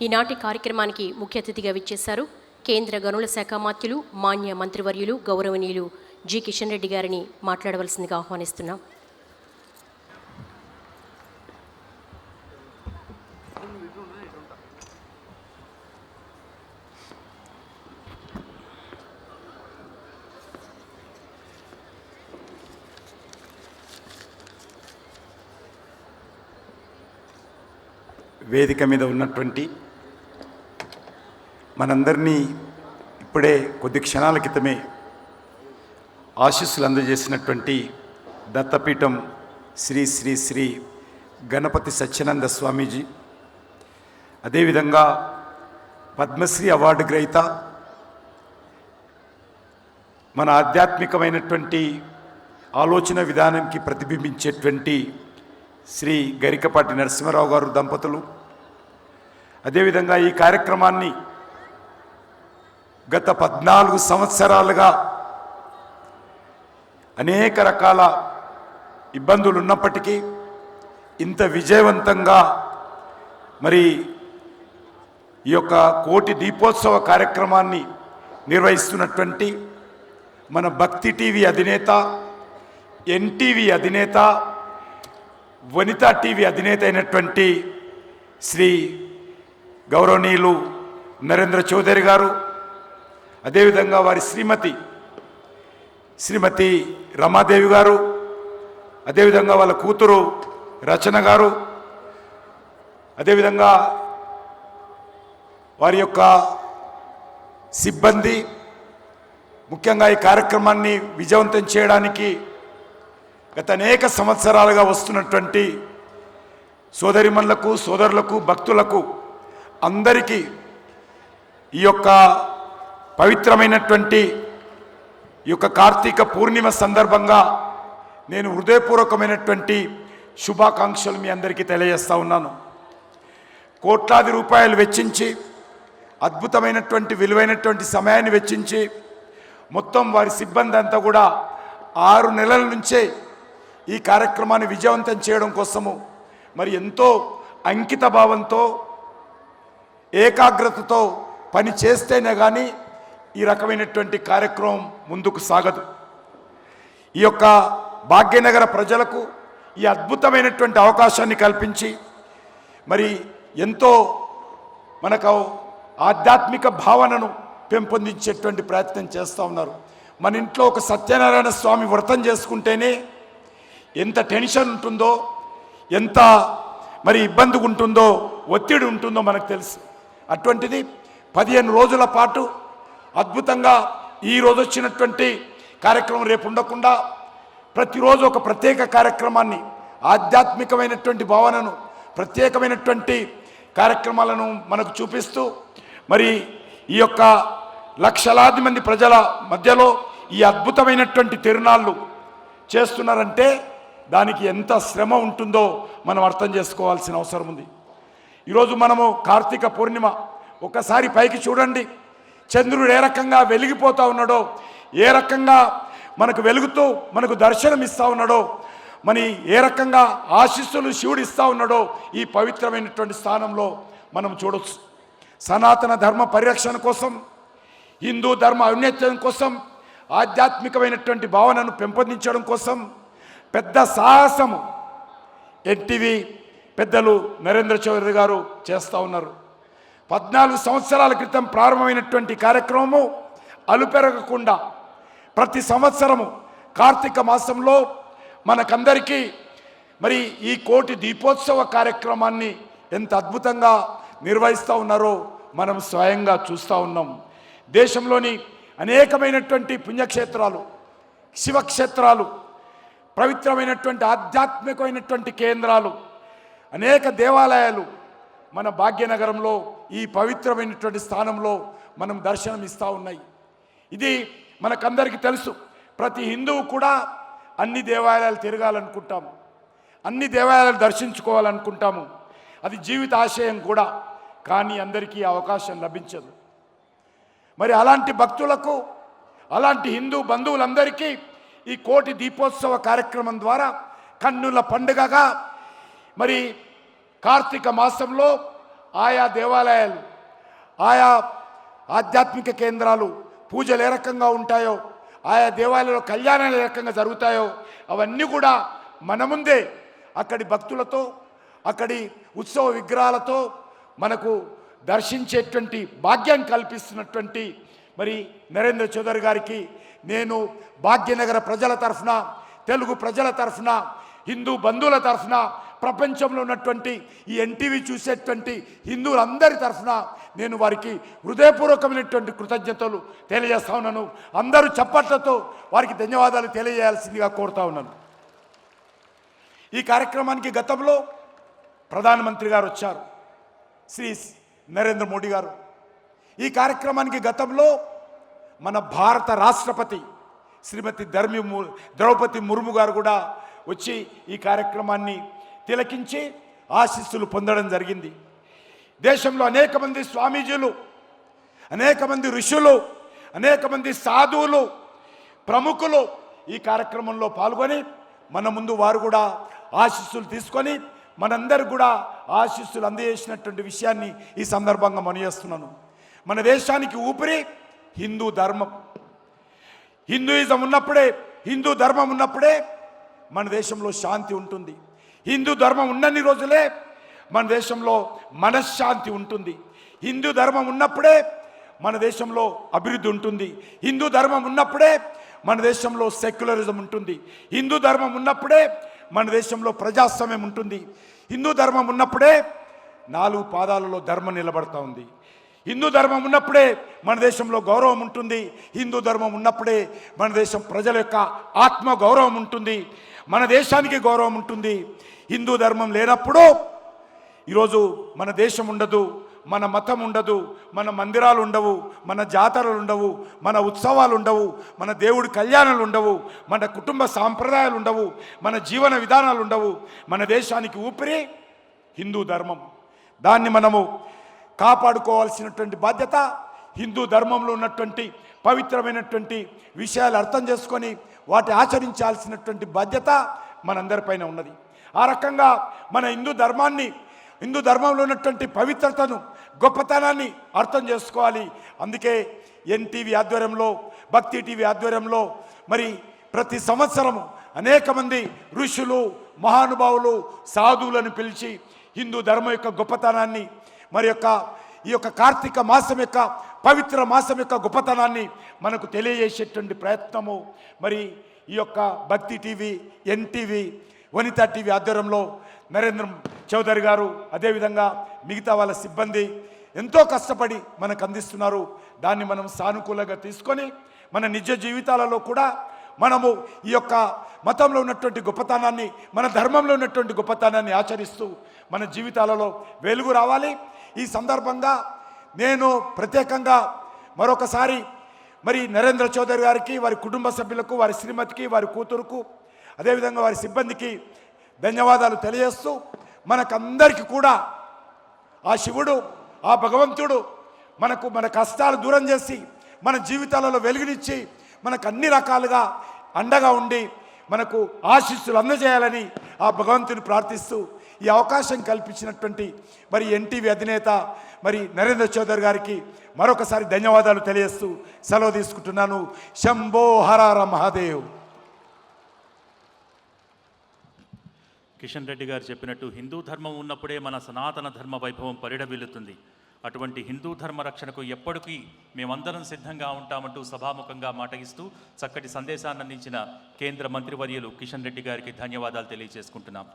ఈనాటి కార్యక్రమానికి ముఖ్య అతిథిగా విచ్చేశారు కేంద్ర గనుల శాఖ మాత్యులు మాన్య మంత్రివర్యులు గౌరవనీయులు జి కిషన్ రెడ్డి గారిని మాట్లాడవలసిందిగా ఆహ్వానిస్తున్నాం. వేదిక మీద ఉన్నటువంటి మనందరినీ ఇప్పుడే కొద్ది క్షణాల క్రితమే ఆశీస్సులు అందజేసినటువంటి దత్తపీఠం శ్రీ శ్రీ శ్రీ గణపతి సత్యనంద స్వామీజీ. అదేవిధంగా పద్మశ్రీ అవార్డు గ్రహీత మన ఆధ్యాత్మికమైనటువంటి ఆలోచన విధానానికి ప్రతిబింబించేటువంటి శ్రీ గరికపాటి నరసింహారావు గారు దంపతులు. అదేవిధంగా ఈ కార్యక్రమాన్ని గత పద్నాలుగు సంవత్సరాలుగా అనేక రకాల ఇబ్బందులు ఉన్నప్పటికీ ఇంత విజయవంతంగా మరి ఈ యొక్క కోటి దీపోత్సవ కార్యక్రమాన్ని నిర్వహిస్తున్నటువంటి మన భక్తి టీవీ అధినేత ఎన్టీవీ అధినేత వనితా టీవీ అధినేత అయినటువంటి శ్రీ గౌరవనీయులు నరేంద్ర చౌదరి గారు అదేవిధంగా వారి శ్రీమతి శ్రీమతి రమాదేవి గారు అదేవిధంగా వాళ్ళ కూతురు రచన గారు అదేవిధంగా వారి యొక్క సిబ్బంది ముఖ్యంగా ఈ కార్యక్రమాన్ని విజయవంతం చేయడానికి గత అనేక సంవత్సరాలుగా వస్తున్నటువంటి సోదరిమణులకు సోదరులకు భక్తులకు అందరికీ ఈ యొక్క పవిత్రమైనటువంటి ఈ యొక్క కార్తీక పూర్ణిమ సందర్భంగా నేను హృదయపూర్వకమైనటువంటి శుభాకాంక్షలు మీ అందరికీ తెలియజేస్తా ఉన్నాను. కోట్లాది రూపాయలు వెచ్చించి అద్భుతమైనటువంటి విలువైనటువంటి సమయాన్ని వెచ్చించి మొత్తం వారి సిబ్బంది అంతా కూడా ఆరు నెలల నుంచే ఈ కార్యక్రమాన్ని విజయవంతం చేయడం కోసము మరి ఎంతో అంకిత భావంతో ఏకాగ్రతతో పని చేస్తేనే కానీ ఈ రకమైనటువంటి కార్యక్రమం ముందుకు సాగదు. ఈ యొక్క భాగ్యనగర ప్రజలకు ఈ అద్భుతమైనటువంటి అవకాశాన్ని కల్పించి మరి ఎంతో మనకు ఆధ్యాత్మిక భావనను పెంపొందించేటువంటి ప్రయత్నం చేస్తూ ఉన్నారు. మన ఇంట్లో ఒక సత్యనారాయణ స్వామి వ్రతం చేసుకుంటేనే ఎంత టెన్షన్ ఉంటుందో ఎంత మరి ఇబ్బంది ఉంటుందో ఒత్తిడి ఉంటుందో మనకు తెలుసు. అటువంటిది పదిహేను రోజుల పాటు అద్భుతంగా ఈ రోజు వచ్చినటువంటి కార్యక్రమం రేపు ఉండకుండా ప్రతిరోజు ఒక ప్రత్యేక కార్యక్రమాన్ని ఆధ్యాత్మికమైనటువంటి భావనను ప్రత్యేకమైనటువంటి కార్యక్రమాలను మనకు చూపిస్తూ మరి ఈ యొక్క లక్షలాది మంది ప్రజల మధ్యలో ఈ అద్భుతమైనటువంటి తిరునాళ్ళు చేస్తున్నారంటే దానికి ఎంత శ్రమ ఉంటుందో మనం అర్థం చేసుకోవాల్సిన అవసరం ఉంది. ఈరోజు మనము కార్తీక పూర్ణిమ ఒకసారి పైకి చూడండి. చంద్రుడు ఏ రకంగా వెలిగిపోతూ ఉన్నాడో ఏ రకంగా మనకు వెలుగుతూ మనకు దర్శనం ఇస్తూ ఉన్నాడో మరి ఏ రకంగా ఆశీస్సులు శివుడు ఇస్తూ ఉన్నాడో ఈ పవిత్రమైనటువంటి స్థానంలో మనం చూడొచ్చు. సనాతన ధర్మ పరిరక్షణ కోసం హిందూ ధర్మ ఔన్నత్యం కోసం ఆధ్యాత్మికమైనటువంటి భావనను పెంపొందించడం కోసం పెద్ద సాహసము. ఎన్టీవీ పెద్దలు నరేంద్ర చౌదరి గారు చేస్తూ ఉన్నారు. పద్నాలుగు సంవత్సరాల క్రితం ప్రారంభమైనటువంటి కార్యక్రమము అలుపెరగకుండా ప్రతి సంవత్సరము కార్తీక మాసంలో మనకందరికీ మరి ఈ కోటి దీపోత్సవ కార్యక్రమాన్ని ఎంత అద్భుతంగా నిర్వహిస్తూ ఉన్నారో మనం స్వయంగా చూస్తూ ఉన్నాం. దేశంలోని అనేకమైనటువంటి పుణ్యక్షేత్రాలు శివక్షేత్రాలు పవిత్రమైనటువంటి ఆధ్యాత్మికమైనటువంటి కేంద్రాలు అనేక దేవాలయాలు మన భాగ్యనగరంలో ఈ పవిత్రమైనటువంటి స్థానంలో మనం దర్శనం ఇస్తూ ఉన్నాయి. ఇది మనకందరికీ తెలుసు. ప్రతి హిందువు కూడా అన్ని దేవాలయాలు తిరగాలనుకుంటాము. అన్ని దేవాలయాలు దర్శించుకోవాలనుకుంటాము. అది జీవిత ఆశయం కూడా. కానీ అందరికీ అవకాశం లభించదు. మరి అలాంటి భక్తులకు అలాంటి హిందూ బంధువులందరికీ ఈ కోటి దీపోత్సవ కార్యక్రమం ద్వారా కన్నుల పండుగగా మరి కార్తీక మాసంలో ఆయా దేవాలయాలు ఆయా ఆధ్యాత్మిక కేంద్రాలు పూజలు ఏ రకంగా ఉంటాయో ఆయా దేవాలయాల్లో కళ్యాణాలు ఏ రకంగా జరుగుతాయో అవన్నీ కూడా మన ముందే అక్కడి భక్తులతో అక్కడి ఉత్సవ విగ్రహాలతో మనకు దర్శించేటువంటి భాగ్యం కల్పిస్తున్నటువంటి మరి నరేంద్ర చౌదరి గారికి నేను భాగ్యనగర ప్రజల తరఫున తెలుగు ప్రజల తరఫున హిందూ బంధువుల తరఫున ప్రపంచంలో ఉన్నటువంటి ఈ ఎన్టీవీ చూసేటువంటి హిందువులందరి తరఫున నేను వారికి హృదయపూర్వకమైనటువంటి కృతజ్ఞతలు తెలియజేస్తా ఉన్నాను. అందరూ చప్పట్లతో వారికి ధన్యవాదాలు తెలియజేయాల్సిందిగా కోరుతా ఉన్నాను. ఈ కార్యక్రమానికి గతంలో ప్రధానమంత్రి గారు వచ్చారు. శ్రీ నరేంద్ర మోడీ గారు. ఈ కార్యక్రమానికి గతంలో మన భారత రాష్ట్రపతి శ్రీమతి ధర్మి ము- ద్రౌపది ముర్ము గారు కూడా వచ్చి ఈ కార్యక్రమాన్ని తిలకించి ఆశీస్సులు పొందడం జరిగింది. దేశంలో అనేక మంది స్వామీజీలు అనేక మంది ఋషులు అనేక మంది సాధువులు ప్రముఖులు ఈ కార్యక్రమంలో పాల్గొని మన ముందు వారు కూడా ఆశీస్సులు తీసుకొని మనందరు కూడా ఆశీస్సులు అందజేసినటువంటి విషయాన్ని ఈ సందర్భంగా మనయేస్తున్నాను మన దేశానికి ఊపిరి హిందూ ధర్మం. హిందూయిజం ఉన్నప్పుడే హిందూ ధర్మం ఉన్నప్పుడే మన దేశంలో శాంతి ఉంటుంది. హిందూ ధర్మం ఉన్నన్ని రోజులే మన దేశంలో మనశ్శాంతి ఉంటుంది. హిందూ ధర్మం ఉన్నప్పుడే మన దేశంలో అభివృద్ధి ఉంటుంది. హిందూ ధర్మం ఉన్నప్పుడే మన దేశంలో సెక్యులరిజం ఉంటుంది. హిందూ ధర్మం ఉన్నప్పుడే మన దేశంలో ప్రజాస్వామ్యం ఉంటుంది. హిందూ ధర్మం ఉన్నప్పుడే నాలుగు పాదాలలో ధర్మం నిలబడతా ఉంది. హిందూ ధర్మం ఉన్నప్పుడే మన దేశంలో గౌరవం ఉంటుంది. హిందూ ధర్మం ఉన్నప్పుడే మన దేశం ప్రజల యొక్క ఆత్మ గౌరవం ఉంటుంది. మన దేశానికి గౌరవం ఉంటుంది. హిందూ ధర్మం లేనప్పుడు ఈరోజు మన దేశం ఉండదు మన మతం ఉండదు మన మందిరాలు ఉండవు మన జాతరలు ఉండవు మన ఉత్సవాలు ఉండవు మన దేవుడి కళ్యాణాలు ఉండవు మన కుటుంబ సాంప్రదాయాలు ఉండవు మన జీవన విధానాలు ఉండవు. మన దేశానికి ఊపిరి హిందూ ధర్మం. దాన్ని మనము కాపాడుకోవాల్సినటువంటి బాధ్యత హిందూ ధర్మంలో ఉన్నటువంటి పవిత్రమైనటువంటి విషయాలు అర్థం చేసుకొని వాటి ఆచరించాల్సినటువంటి బాధ్యత మనందరిపైన ఉన్నది. ఆ రకంగా మన హిందూ ధర్మాన్ని హిందూ ధర్మంలో ఉన్నటువంటి పవిత్రతను గొప్పతనాన్ని అర్థం చేసుకోవాలి. అందుకే ఎన్టీవీ ఆధ్వర్యంలో భక్తి టీవీ ఆధ్వర్యంలో మరి ప్రతి సంవత్సరము అనేక మంది ఋషులు మహానుభావులు సాధువులను పిలిచి హిందూ ధర్మం యొక్క గొప్పతనాన్ని మరి యొక్క ఈ యొక్క కార్తీక మాసం యొక్క పవిత్ర మాసం యొక్క గొప్పతనాన్ని మనకు తెలియజేసేటువంటి ప్రయత్నము. మరి ఈ యొక్క భక్తి టీవీ ఎన్టీవీ వనిత టీవీ ఆధ్వర్యంలో నరేంద్ర చౌదరి గారు అదేవిధంగా మిగతా వాళ్ళ సిబ్బంది ఎంతో కష్టపడి మనకు అందిస్తున్నారు. దాన్ని మనం సానుకూలంగా తీసుకొని మన నిజ జీవితాలలో కూడా మనము ఈ యొక్క మతంలో ఉన్నటువంటి గొప్పతనాన్ని మన ధర్మంలో ఉన్నటువంటి గొప్పతనాన్ని ఆచరిస్తూ మన జీవితాలలో వెలుగు రావాలి. ఈ సందర్భంగా నేను ప్రత్యేకంగా మరొకసారి మరి నరేంద్ర చౌదరి గారికి వారి కుటుంబ సభ్యులకు వారి శ్రీమతికి వారి కూతురుకు అదేవిధంగా వారి సిబ్బందికి ధన్యవాదాలు తెలియజేస్తూ మనకందరికీ కూడా ఆ శివుడు ఆ భగవంతుడు మనకు మన కష్టాలు దూరం చేసి మన జీవితాలలో వెలుగునిచ్చి మనకు అన్ని రకాలుగా అండగా ఉండి మనకు ఆశీస్సులు అందజేయాలని ఆ భగవంతుని ప్రార్థిస్తూ ఈ అవకాశం కల్పించినటువంటి మరి ఎన్టీవీ అధినేత మరి నరేంద్ర చౌదరి గారికి మరొకసారి ధన్యవాదాలు తెలియజేస్తూ సెలవు తీసుకుంటున్నాను. శంభో హరార మహాదేవ్. కిషన్ రెడ్డి గారు చెప్పినట్టు హిందూ ధర్మం ఉన్నప్పుడే మన సనాతన ధర్మ వైభవం పరిడవిల్లుతుంది. అటువంటి హిందూ ధర్మ రక్షణకు ఎప్పటికీ మేమందరం సిద్ధంగా ఉంటామంటూ సభాముఖంగా మాట ఇస్తూ చక్కటి సందేశాన్ని అందించిన కేంద్ర మంత్రివర్యులు కిషన్ రెడ్డి గారికి ధన్యవాదాలు తెలియజేసుకుంటున్నాం.